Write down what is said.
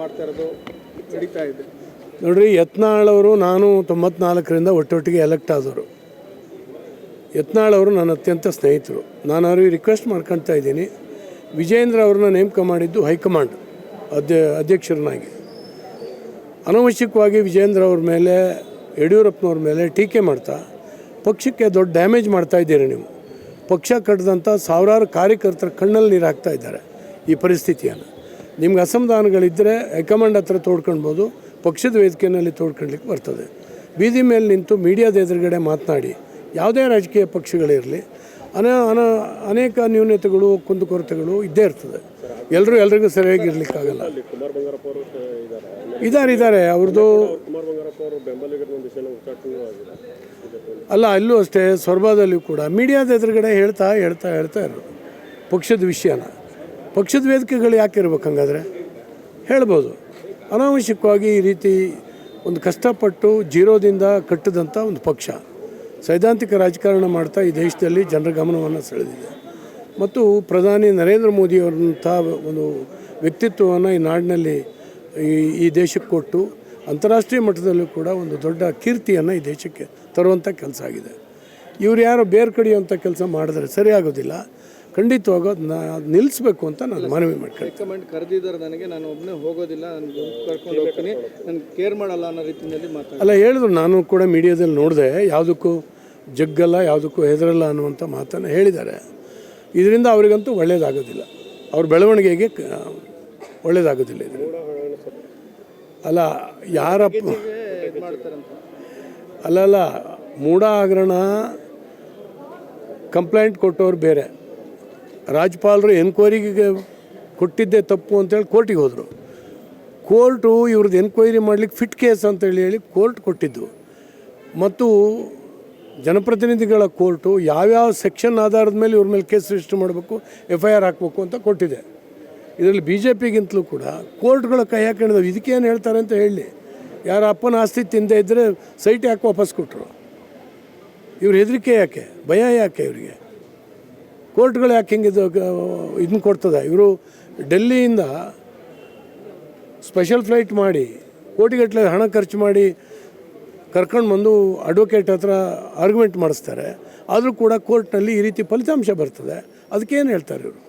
ಮಾಡ್ತಾ ಇರೋದು ನಡೀತಾ ಇದೆ. ನೋಡ್ರಿ, ಯತ್ನಾಳ್ ಅವರು ನಾನು ತೊಂಬತ್ನಾಲ್ಕರಿಂದ ಒಟ್ಟೊಟ್ಟಿಗೆ ಎಲೆಕ್ಟ್ ಆದವರು. ಯತ್ನಾಳ್ ಅವರು ನನ್ನ ಅತ್ಯಂತ ಸ್ನೇಹಿತರು. ನಾನು ಅವ್ರಿಗೆ ರಿಕ್ವೆಸ್ಟ್ ಮಾಡ್ಕೊಳ್ತಾ ಇದ್ದೀನಿ. ವಿಜೇಂದ್ರ ಅವ್ರನ್ನ ನೇಮಕ ಮಾಡಿದ್ದು ಹೈಕಮಾಂಡ್ ಅಧ್ಯ, ಅಧ್ಯಕ್ಷರನ್ನಾಗಿ. ಅನವಶ್ಯಕವಾಗಿ ವಿಜೇಂದ್ರ ಅವ್ರ ಮೇಲೆ, ಯಡಿಯೂರಪ್ಪನವ್ರ ಮೇಲೆ ಟೀಕೆ ಮಾಡ್ತಾ, ಪಕ್ಷಕ್ಕೆ ದೊಡ್ಡ ಡ್ಯಾಮೇಜ್ ಮಾಡ್ತಾ ಇದ್ದೀರಿ ನೀವು. ಪಕ್ಷ ಕಟ್ಟಿದಂಥ ಸಾವಿರಾರು ಕಾರ್ಯಕರ್ತರ ಕಣ್ಣಲ್ಲಿ ನೀರು ಹಾಕ್ತಾ ಇದ್ದಾರೆ ಈ ಪರಿಸ್ಥಿತಿಯನ್ನು. ನಿಮ್ಗೆ ಅಸಮಾಧಾನಗಳಿದ್ದರೆ ಹೈಕಮಾಂಡ್ ಹತ್ರ ತೋಡ್ಕೊಳ್ಬೋದು, ಪಕ್ಷದ ವೇದಿಕೆಯಲ್ಲಿ ತೋಡ್ಕೊಳ್ಲಿಕ್ಕೆ ಬರ್ತದೆ. ಬೀದಿ ಮೇಲೆ ನಿಂತು ಮೀಡಿಯಾದ ಎದುರುಗಡೆ ಮಾತನಾಡಿ, ಯಾವುದೇ ರಾಜಕೀಯ ಪಕ್ಷಗಳಿರಲಿ, ಅನ ಅನ, ಅನೇಕ ನ್ಯೂನತೆಗಳು ಕುಂದುಕೊರತೆಗಳು ಇದ್ದೇ ಇರ್ತದೆ. ಎಲ್ಲರೂ ಎಲ್ರಿಗೂ ಸರಿಯಾಗಿ ಇರಲಿಕ್ಕಾಗಲ್ಲ ಕುಮಾರ್ ಬಂಗಾರಪ್ಪ ಅವರು ಇದ್ದಾರೆ ಇದ್ದಾರೆ ಅವ್ರದ್ದು ಅಲ್ಲ, ಅಲ್ಲೂ ಅಷ್ಟೇ, ಸೊರಬಾದಲ್ಲಿ ಕೂಡ. ಮೀಡಿಯಾದ ಎದುರುಗಡೆ ಹೇಳ್ತಾ ಹೇಳ್ತಾ ಹೇಳ್ತಾ ಇರೋದು ಪಕ್ಷದ ವಿಷಯನ. ಪಕ್ಷದ ವೇದಿಕೆಗಳು ಯಾಕೆ ಇರ್ಬೇಕು ಹಂಗಾದರೆ? ಹೇಳ್ಬೋದು. ಅನಾವಶ್ಯಕವಾಗಿ ಈ ರೀತಿ ಒಂದು ಕಷ್ಟಪಟ್ಟು ಜೀರೋದಿಂದ ಕಟ್ಟಿದಂಥ ಒಂದು ಪಕ್ಷ. ಸೈದ್ಧಾಂತಿಕ ರಾಜಕಾರಣ ಮಾಡ್ತಾ ಈ ದೇಶದಲ್ಲಿ ಜನರ ಗಮನವನ್ನು ಸೆಳೆದಿದೆ. ಮತ್ತು ಪ್ರಧಾನಿ ನರೇಂದ್ರ ಮೋದಿಯವರಂಥ ಒಂದು ವ್ಯಕ್ತಿತ್ವವನ್ನು ಈ ನಾಡಿನಲ್ಲಿ ಈ ಈ ದೇಶಕ್ಕೆ ಕೊಟ್ಟು ಅಂತಾರಾಷ್ಟ್ರೀಯ ಮಟ್ಟದಲ್ಲೂ ಕೂಡ ಒಂದು ದೊಡ್ಡ ಕೀರ್ತಿಯನ್ನು ಈ ದೇಶಕ್ಕೆ ತರುವಂಥ ಕೆಲಸ ಆಗಿದೆ. ಇವರು ಯಾರೋ ಬೇರೆ ಕಡೆಯುವಂಥ ಕೆಲಸ ಮಾಡಿದ್ರೆ ಸರಿಯಾಗೋದಿಲ್ಲ. ಖಂಡಿತವಾಗೂ ಅದನ್ನ ನಿಲ್ಲಿಸ್ಬೇಕು ಅಂತ ನಾನು ಮನವಿ ಮಾಡ್ಕೊಂಡು ಹೈಕಮಾಂಡ್ ಕರೆದಿದ್ದಾರೆ ನನಗೆ ನಾನು ಒಬ್ಬನೇ ಹೋಗೋದಿಲ್ಲ ನಾನು ಕರ್ಕೊಂಡು ಹೋಗ್ತೀನಿ. ನಾನು ಕೇರ್ ಮಾಡಲ್ಲ ಅನ್ನೋ ರೀತಿಯಲ್ಲಿ ಮಾತಾಡಿ ಅಲ್ಲ ಹೇಳಿದ್ರು ನಾನು ಕೂಡ ಮೀಡಿಯಾದಲ್ಲಿ ನೋಡಿದೆ ಯಾವುದಕ್ಕೂ ಜಗ್ಗಲ್ಲ ಯಾವುದಕ್ಕೂ ಹೆದರಲ್ಲ ಅನ್ನುವಂಥ ಮಾತನ್ನು ಹೇಳಿದ್ದಾರೆ. ಇದರಿಂದ ಅವರಿಗಂತೂ ಒಳ್ಳೆಯದಾಗೋದಿಲ್ಲ ಅವ್ರ ಬೆಳವಣಿಗೆಗೆ ಒಳ್ಳೆಯದಾಗೋದಿಲ್ಲ ಇದರಿಂದ. ಅಲ್ಲ ಯಾರಪ್ಪ ಇದು ಅಲ್ಲ ಅಲ್ಲಲ್ಲ ಮೂಢ ಹಗರಣ ಕಂಪ್ಲೇಂಟ್ ಕೊಟ್ಟವ್ರು ಬೇರೆ. ರಾಜ್ಯಪಾಲರು ಎನ್ಕ್ವೈರಿಗೆ ಕೊಟ್ಟಿದ್ದೇ ತಪ್ಪು ಅಂತೇಳಿ ಕೋರ್ಟಿಗೆ ಹೋದರು. ಕೋರ್ಟು ಇವ್ರದ್ದು ಎನ್ಕ್ವೈರಿ ಮಾಡ್ಲಿಕ್ಕೆ ಫಿಟ್ ಕೇಸ್ ಅಂತೇಳಿ ಹೇಳಿ ಕೋರ್ಟ್ ಕೊಟ್ಟಿದ್ದು. ಮತ್ತು ಜನಪ್ರತಿನಿಧಿಗಳ ಕೋರ್ಟು ಯಾವ್ಯಾವ ಸೆಕ್ಷನ್ ಆಧಾರದ ಮೇಲೆ ಇವ್ರ ಮೇಲೆ ಕೇಸ್ ರಿಜಿಸ್ಟರ್ ಮಾಡಬೇಕು ಎಫ್ ಐ ಆರ್ ಹಾಕಬೇಕು ಅಂತ ಕೊಟ್ಟಿದೆ. ಇದರಲ್ಲಿ ಬಿ ಜೆ ಪಿಗಿಂತಲೂ ಕೂಡ ಕೋರ್ಟ್ಗಳ ಕೈ ಇದಕ್ಕೆ ಏನು ಹೇಳ್ತಾರೆ ಅಂತ ಹೇಳಿ. ಯಾರು ಅಪ್ಪನ ಆಸ್ತಿ ತಿಂದೇ ಇದ್ದರೆ ಸೈಟ್ ಯಾಕೆ ವಾಪಸ್ ಕೊಟ್ಟರು ಇವ್ರ ಹೆದರಿಕೆ ಯಾಕೆ? ಭಯ ಯಾಕೆ ಇವರಿಗೆ? ಕೋರ್ಟ್ಗಳು ಯಾಕೆ ಇದು ಇದನ್ನ ಕೊಡ್ತದೆ? ಇವರು ಡೆಲ್ಲಿಯಿಂದ ಸ್ಪೆಷಲ್ ಫ್ಲೈಟ್ ಮಾಡಿ, ಕೋಟಿಗಟ್ಟಲೆ ಹಣ ಖರ್ಚು ಮಾಡಿ ಕರ್ಕೊಂಡು ಬಂದು ಅಡ್ವೊಕೇಟ್ ಹತ್ರ ಆರ್ಗ್ಯುಮೆಂಟ್ ಮಾಡಿಸ್ತಾರೆ. ಆದರೂ ಕೂಡ ಕೋರ್ಟ್ನಲ್ಲಿ ಈ ರೀತಿ ಫಲಿತಾಂಶ ಬರ್ತದೆ. ಅದಕ್ಕೇನು ಹೇಳ್ತಾರೆ ಇವರು?